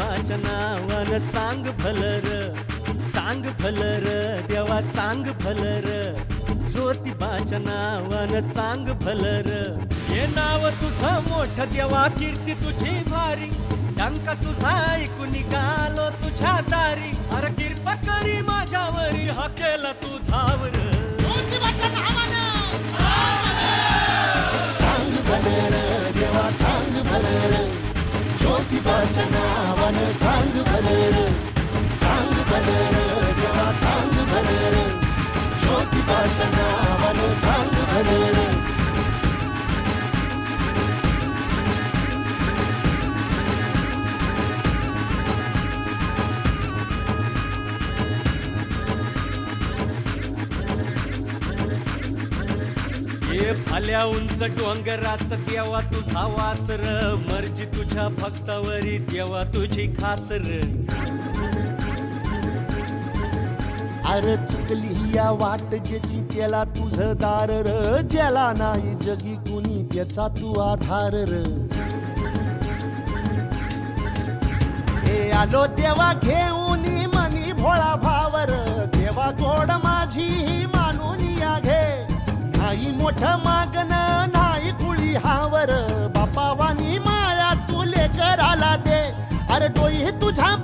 ज्योतिबाच्या नावानं चांग फलर. चांग फलर देवा चांग फलर. ज्योतिबाच्या नावानं चांग फलर. हे नाव तुझं मोठ देवा कीर्ती तुझी भारी. टंका तुझा ऐकून निघालो तुझ्या दारी. अरे कृपा करी माझ्यावरी हा केला तू धावर. नावानं चांग भलर चांग भलर देवा चांग भलर ज्योतिबाच्या नावानं चांग भलर फाल्या उंच डोंगरात देवा तुझा वासर. मर्जी तुझ्या भक्तावरी देवा तुझी खासर. अरे चुकली या वाट ज्याची त्याला तुझं दार र. ज्याला नाही जगी कुणी त्याचा तू आधार र. हे आलो देवा घेऊन मोठ मागण नाही कुळी हावर. बापावानी माया तो लेकर आला दे. अरे डोई तुझ्या